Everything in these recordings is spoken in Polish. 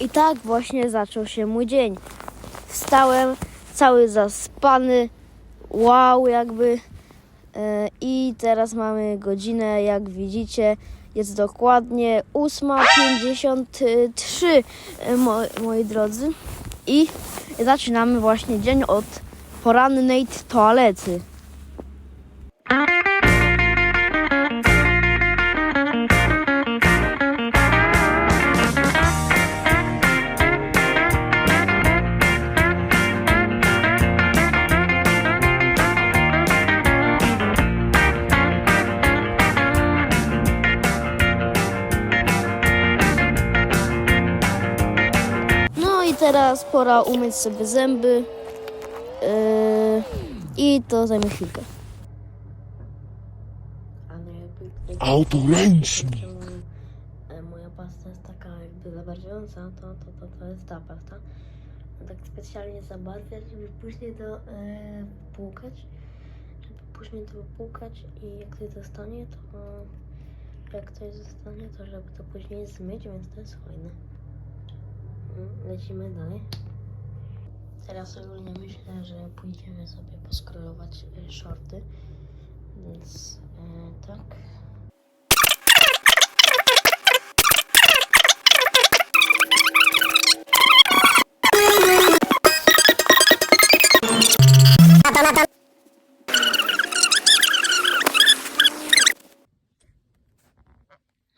I tak właśnie zaczął się mój dzień. Wstałem cały zaspany, wow jakby. E, I teraz mamy godzinę, jak widzicie, jest dokładnie 8.53, e, moi, moi drodzy. I zaczynamy właśnie dzień od porannej toalety. Teraz pora umyć sobie zęby. Yy, I to zajmie chwilkę. Ale jakby... Autoręcznik. Moja pasta jest taka jakby zabarwiająca, to, to, to, to jest ta pasta. Tak specjalnie zabarwiać, żeby później to e, płukać. Żeby później to płukać i jak coś zostanie, to jak coś zostanie, to żeby to później zmyć, więc to jest fajne. Lecimy dalej. Teraz ogólnie myślę, że pójdziemy sobie poskrolować e, shorty. Więc e, tak.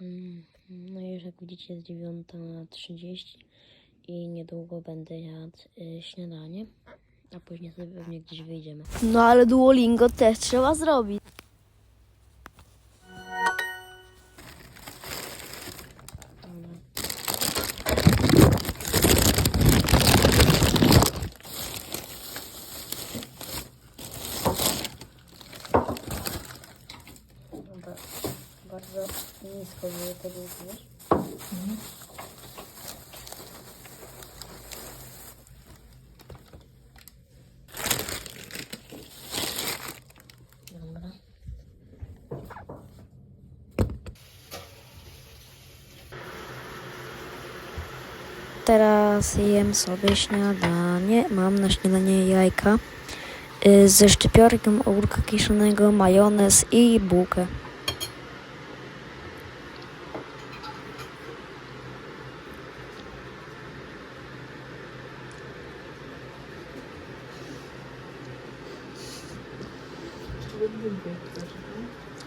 Mm, No już jak widzicie jest 9.30 i niedługo będę jadł y, śniadanie, a później sobie pewnie gdzieś wyjdziemy. No ale Duolingo też trzeba zrobić. Bardzo nisko było tego wiesz? Dobra. Teraz jem sobie śniadanie. Mam na śniadanie jajka y, ze szczypiorkiem ogórka kiszonego, majonez i bułkę.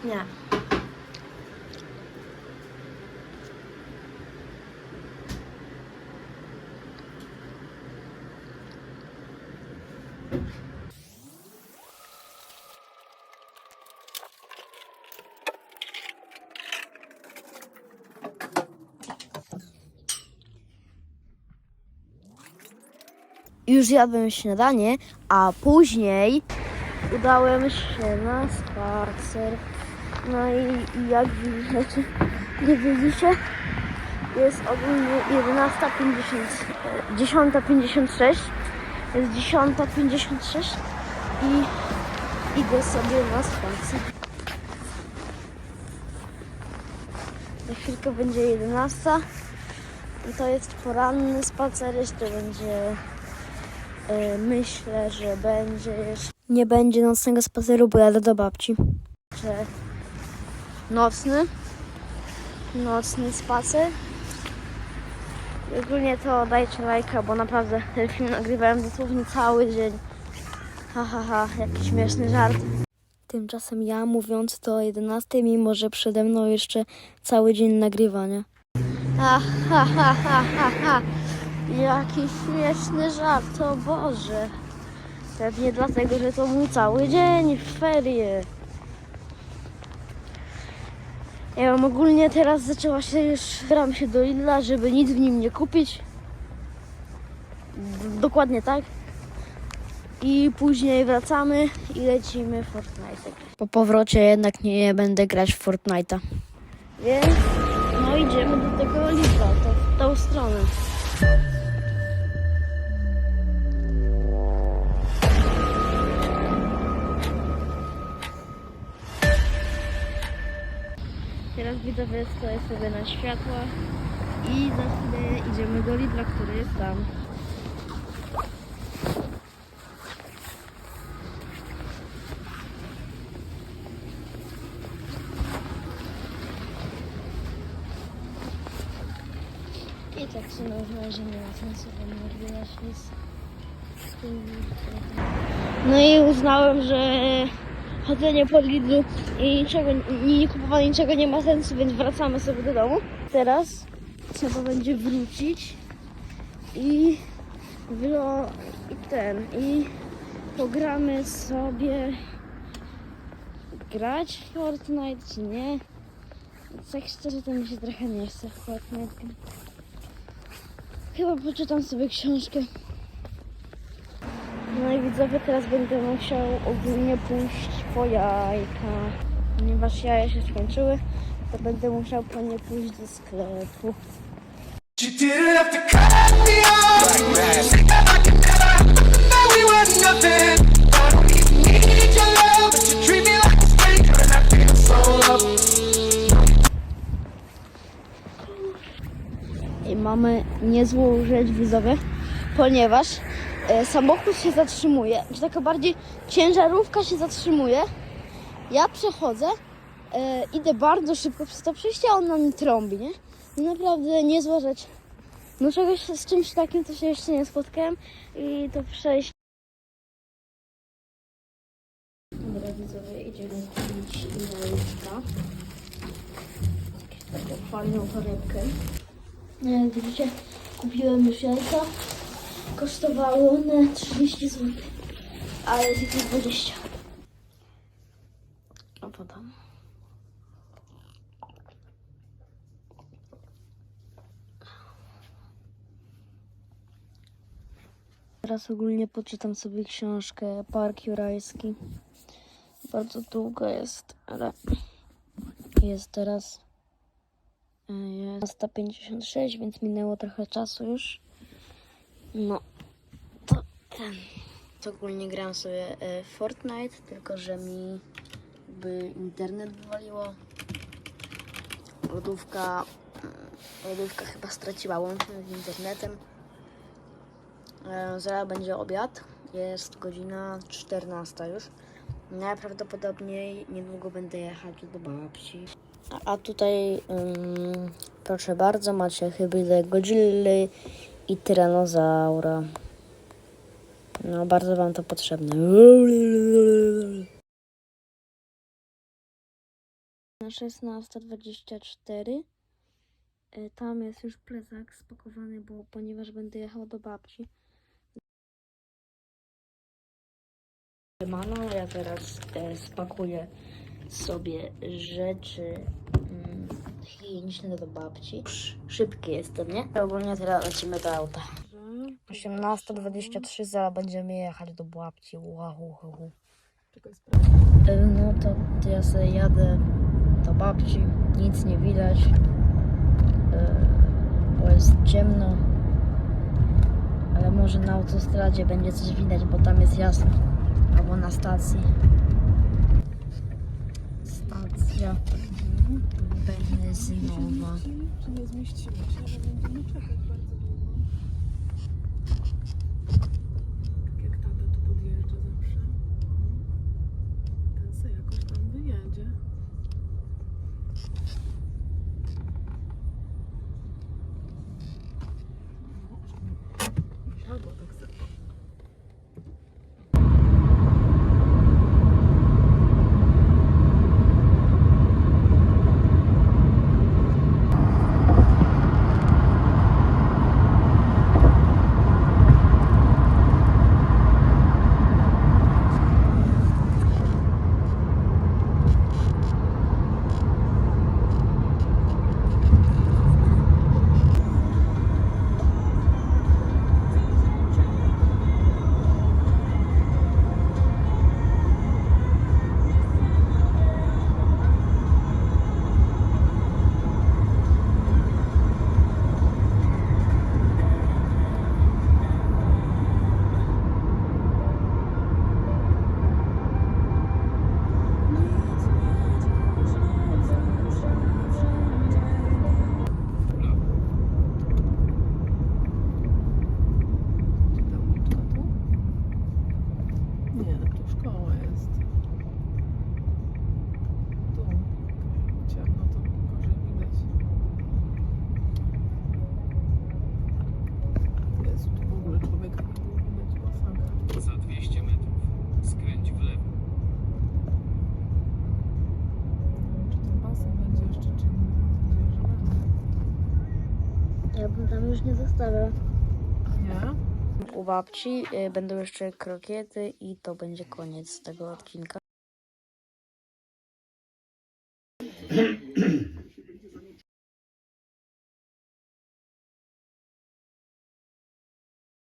Nie. Już jadłem śniadanie, a później udałem się na spacer. No i, i jak widzicie, nie widzicie, jest ogólnie 11.50, e, 10.56, jest 10.56 i idę sobie na spacer. Za chwilkę będzie 11 i to jest poranny spacer, jeszcze będzie myślę, że będzie jeszcze nie będzie nocnego spaceru, bo jadę do babci. Że nocny, nocny spacer. I ogólnie to dajcie lajka, bo naprawdę ten film nagrywałem dosłownie cały dzień. Ha, ha, ha, jaki śmieszny żart. Tymczasem ja mówiąc to o 11, mimo że przede mną jeszcze cały dzień nagrywania. Ha, ha, ha, ha, ha, ha. Jaki śmieszny żart, o Boże. Pewnie dlatego, że to mój cały dzień w ferie. Ja mam ogólnie teraz zaczęła się już, gram się do Lidla, żeby nic w nim nie kupić. D- dokładnie tak. I później wracamy i lecimy w Fortnite. Po powrocie jednak nie będę grać w Fortnite'a. Więc no idziemy do tego Lidla, to w tą stronę. Teraz widzowie stoję sobie na światłach I za chwilę idziemy do Lidla, który jest tam. I tak się nazywa, że nie ma sensu wam odbierać nic. z tym. No i uznałem, że chodzenie po Lidlu i niczego, nie kupowanie niczego nie ma sensu, więc wracamy sobie do domu. Teraz trzeba będzie wrócić i wylo i ten i pogramy sobie grać Fortnite czy nie. Tak szczerze to mi się trochę nie chce w Fortnite. Chyba poczytam sobie książkę. No i widzowie, teraz będę musiał ogólnie pójść po jajka. Ponieważ jaja się skończyły, to będę musiał po nie pójść do sklepu. Niezłą rzecz ponieważ e, samochód się zatrzymuje, czy taka bardziej ciężarówka się zatrzymuje. Ja przechodzę, e, idę bardzo szybko przez to przejście, a on na mnie trąbi, nie? I naprawdę niezła rzecz. No czegoś z czymś takim to się jeszcze nie spotkałem i to przejście. Dobra widzowie, idziemy kupić jajka. Jakąś taką fajną torebkę. Nie, jak widzicie, kupiłem już jajka. Kosztowały one 30 zł. Ale jest ich 20. A podam. Teraz ogólnie poczytam sobie książkę Park Jurajski. Bardzo długa jest, ale jest teraz jest 156, więc minęło trochę czasu już. No, to ten. To ogólnie gram sobie e, Fortnite, tylko że mi by internet wywaliło. Lodówka, mm, lodówka chyba straciła łączność z internetem. E, Zaraz będzie obiad. Jest godzina 14 już. Najprawdopodobniej niedługo będę jechać do babci. A, tutaj, ym, proszę bardzo, macie hybridę Godzilly i Tyranozaura. No, bardzo wam to potrzebne. Na 16.24 y, tam jest już plecak spakowany, bo ponieważ będę jechał do babci. Mano, ja teraz e, spakuję sobie rzeczy mm, higieniczne do babci. Sz- Szybki jestem, nie? Ogólnie teraz lecimy do auta. 18.23 zaraz będziemy jechać do babci. Wow, wow. E, No to ja sobie jadę do babci. Nic nie widać, e, bo jest ciemno. Ale może na autostradzie będzie coś widać, bo tam jest jasno. Albo na stacji. Ja. Będę zimowa. Już nie zostawię. Nie? U babci y, będą jeszcze krokiety i to będzie koniec tego odcinka.